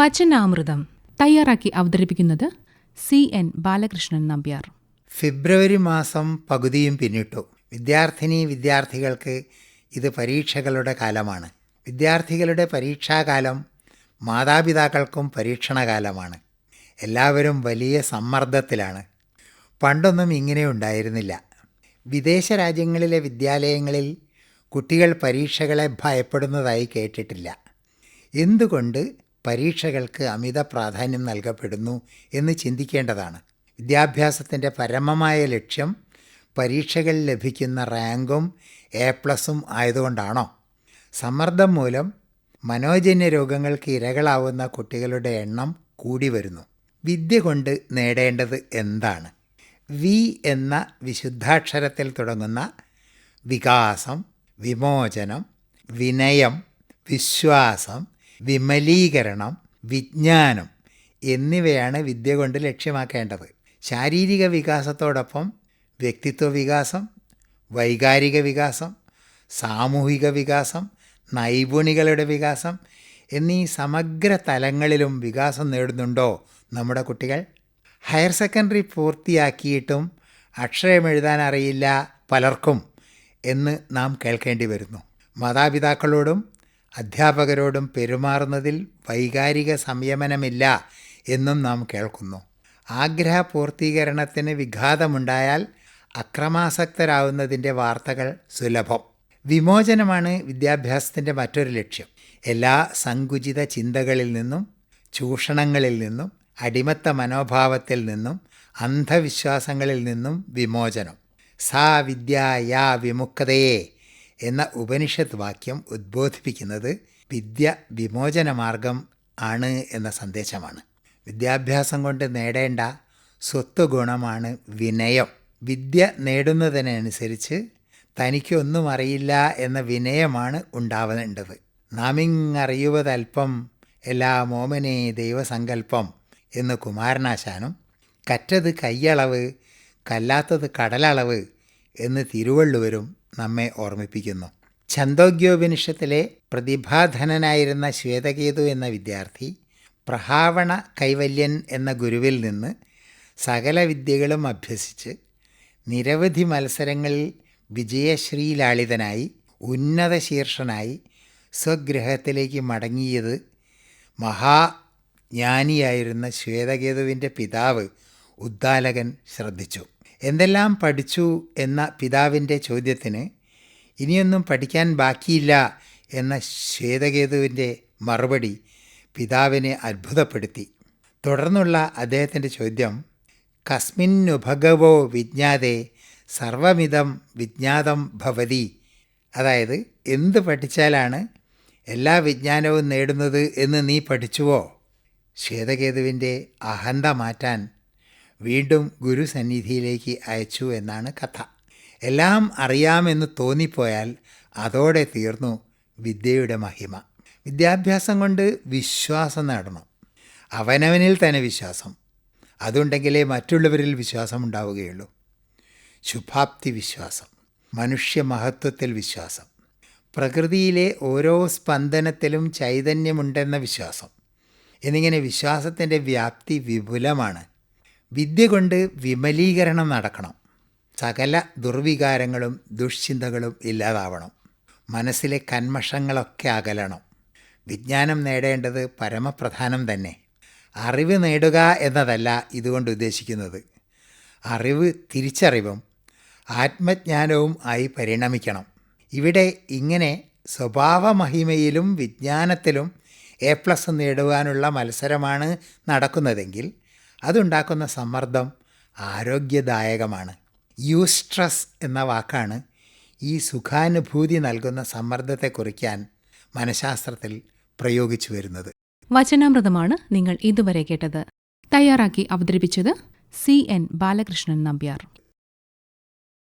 വചനാമൃതം തയ്യാറാക്കി അവതരിപ്പിക്കുന്നത് C N Balakrishnan Nambiar. ഫെബ്രുവരി മാസം പകുതിയും പിന്നിട്ടു. വിദ്യാർത്ഥിനി വിദ്യാർത്ഥികൾക്ക് ഇത് പരീക്ഷകളുടെ കാലമാണ്. വിദ്യാർത്ഥികളുടെ പരീക്ഷാകാലം മാതാപിതാക്കൾക്കും പരീക്ഷണകാലമാണ്. എല്ലാവരും വലിയ സമ്മർദ്ദത്തിലാണ്. പണ്ടൊന്നും ഇങ്ങനെ ഉണ്ടായിരുന്നില്ല. വിദേശ രാജ്യങ്ങളിലെ വിദ്യാലയങ്ങളിൽ കുട്ടികൾ പരീക്ഷകളെ ഭയപ്പെടുന്നതായി കേട്ടിട്ടില്ല. എന്തുകൊണ്ട് പരീക്ഷകൾക്ക് അമിത പ്രാധാന്യം നൽകപ്പെടുന്നു എന്ന് ചിന്തിക്കേണ്ടതാണ്. വിദ്യാഭ്യാസത്തിന്റെ പരമമായ ലക്ഷ്യം പരീക്ഷകളിൽ ലഭിക്കുന്ന റാങ്കും എ പ്ലസും ആയതുകൊണ്ടാണോ? സമ്മർദ്ദം മൂലം മനോജന്യ രോഗങ്ങൾക്ക് ഇരകളാവുന്ന കുട്ടികളുടെ എണ്ണം കൂടി വരുന്നു. വിദ്യ കൊണ്ട് നേടേണ്ടത് എന്താണ്? വി എന്ന വിശുദ്ധാക്ഷരത്തിൽ തുടങ്ങുന്ന വികാസം വിമോചനം വിനയം വിശ്വാസം വിമലീകരണം വിജ്ഞാനം എന്നിവയാണ് വിദ്യ കൊണ്ട് ലക്ഷ്യമാക്കേണ്ടത്. ശാരീരിക വികാസത്തോടൊപ്പം വ്യക്തിത്വ വികാസം വൈകാരിക വികാസം സാമൂഹിക വികാസം നൈപുണികളുടെ വികാസം എന്നീ സമഗ്ര തലങ്ങളിലും വികാസം നേടുന്നുണ്ടോ നമ്മുടെ കുട്ടികൾ? ഹയർ സെക്കൻഡറി പൂർത്തിയാക്കിയിട്ടും അക്ഷരമെഴുതാൻ അറിയില്ല പലർക്കും എന്ന് നാം കേൾക്കേണ്ടി വരുന്നു. മാതാപിതാക്കളോടും അധ്യാപകരോടും പെരുമാറുന്നതിൽ വൈകാരിക സംയമനമില്ല എന്നും നാം കേൾക്കുന്നു. ആഗ്രഹ പൂർത്തീകരണത്തിന് വിഘാതമുണ്ടായാൽ അക്രമാസക്തരാവുന്നതിന്റെ വാർത്തകൾ സുലഭം. വിമോചനമാണ് വിദ്യാഭ്യാസത്തിന്റെ മറ്റൊരു ലക്ഷ്യം. എല്ലാ സങ്കുചിത ചിന്തകളിൽ നിന്നും ചൂഷണങ്ങളിൽ നിന്നും അടിമത്ത മനോഭാവത്തിൽ നിന്നും അന്ധവിശ്വാസങ്ങളിൽ നിന്നും വിമോചനം. സാ വിദ്യ യാ വിമുക്തയെ എന്ന ഉപനിഷത്ത് വാക്യം ഉദ്ബോധിപ്പിക്കുന്നത് വിദ്യ വിമോചന മാർഗം ആണ് എന്ന സന്ദേശമാണ്. വിദ്യാഭ്യാസം കൊണ്ട് നേടേണ്ട സ്വത്ത് ഗുണമാണ് വിനയം. വിദ്യ നേടുന്നതിനനുസരിച്ച് തനിക്കൊന്നും അറിയില്ല എന്ന വിനയമാണ് ഉണ്ടാവേണ്ടത്. നാമിങ്ങറിയുവതൽപ്പം എല്ലാ മോമനെ ദൈവസങ്കല്പം എന്ന് കുമാരനാശാനും കറ്റത് കയ്യളവ് കല്ലാത്തത് കടലളവ് എന്ന് തിരുവള്ളുവരും നമ്മെ ഓർമ്മിപ്പിക്കുന്നു. ഛന്തോഗ്യോപനിഷത്തിലെ പ്രതിഭാധനനായിരുന്ന ശ്വേതകേതു എന്ന വിദ്യാർത്ഥി പ്രഹാവണ കൈവല്യൻ എന്ന ഗുരുവിൽ നിന്ന് സകല വിദ്യകളും അഭ്യസിച്ച് നിരവധി മത്സരങ്ങളിൽ വിജയശ്രീലാളിതനായി ഉന്നത ശീർഷനായി സ്വഗ്രഹത്തിലേക്ക് മടങ്ങിയത് മഹാജ്ഞാനിയായിരുന്ന ശ്വേതകേതുവിന്റെ പിതാവ് ഉദ്ദാലകൻ ശ്രദ്ധിച്ചു. എന്തെല്ലാം പഠിച്ചു എന്ന പിതാവിന്റെ ചോദ്യത്തിന് ഇനിയൊന്നും പഠിക്കാൻ ബാക്കിയില്ല എന്ന ശ്വേതകേതുവിന്റെ മറുപടി പിതാവിനെ അത്ഭുതപ്പെടുത്തി. തുടർന്നുള്ള അദ്ദേഹത്തിന്റെ ചോദ്യം കസ്മിന്നുഭഗവോ വിജ്ഞാതെ സർവമിതം വിജ്ഞാതം ഭവതി. അതായത് എന്ത് പഠിച്ചാലാണ് എല്ലാ വിജ്ഞാനവും നേടുന്നത് എന്ന് നീ പഠിച്ചുവോ? ശ്വേതകേതുവിന്റെ അഹന്ത മാറ്റാൻ വീണ്ടും ഗുരുസന്നിധിയിലേക്ക് അയച്ചു എന്നാണ് കഥ. എല്ലാം അറിയാമെന്ന് തോന്നിപ്പോയാൽ അതോടെ തീർന്നു വിദ്യയുടെ മഹിമ. വിദ്യാഭ്യാസം കൊണ്ട് വിശ്വാസം നേടണം. അവനവനിൽ തന്നെ വിശ്വാസം. അതുണ്ടെങ്കിലേ മറ്റുള്ളവരിൽ വിശ്വാസം ഉണ്ടാവുകയുള്ളൂ. ശുഭാപ്തി വിശ്വാസം. മനുഷ്യ മഹത്വത്തിൽ വിശ്വാസം. പ്രകൃതിയിലെ ഓരോ സ്പന്ദനത്തിലും ചൈതന്യമുണ്ടെന്ന വിശ്വാസം. എന്നിങ്ങനെ വിശ്വാസത്തിന്റെ വ്യാപ്തി വിപുലമാണ്. വിദ്യ കൊണ്ട് വിമലീകരണം നടക്കണം. സകല ദുർവികാരങ്ങളും ദുഷ്ചിന്തകളും ഇല്ലാതാവണം. മനസ്സിലെ കന്മഷങ്ങളൊക്കെ അകലണം. വിജ്ഞാനം നേടേണ്ടത് പരമപ്രധാനം തന്നെ. അറിവ് നേടുക എന്നതല്ല ഇതുകൊണ്ട് ഉദ്ദേശിക്കുന്നത്. അറിവ് തിരിച്ചറിവും ആത്മജ്ഞാനവും ആയി പരിണമിക്കണം. ഇവിടെ ഇങ്ങനെ സ്വഭാവമഹിമയിലും വിജ്ഞാനത്തിലും എ പ്ലസ് നേടുവാനുള്ള മത്സരമാണ് നടക്കുന്നതെങ്കിൽ അതുണ്ടാക്കുന്ന സമ്മർദ്ദം ആരോഗ്യദായകമാണ്. യൂസ്ട്രസ് എന്ന വാക്കാണ് ഈ സുഖാനുഭൂതി നൽകുന്ന സമ്മർദ്ദത്തെ കുറിക്കാൻ മനഃശാസ്ത്രത്തിൽ പ്രയോഗിച്ചു വരുന്നത്. വചനാമൃതമാണ് നിങ്ങൾ ഇതുവരെ കേട്ടത്. തയ്യാറാക്കി അവതരിപ്പിച്ചത് സി എൻ ബാലകൃഷ്ണൻ നമ്പ്യാർ.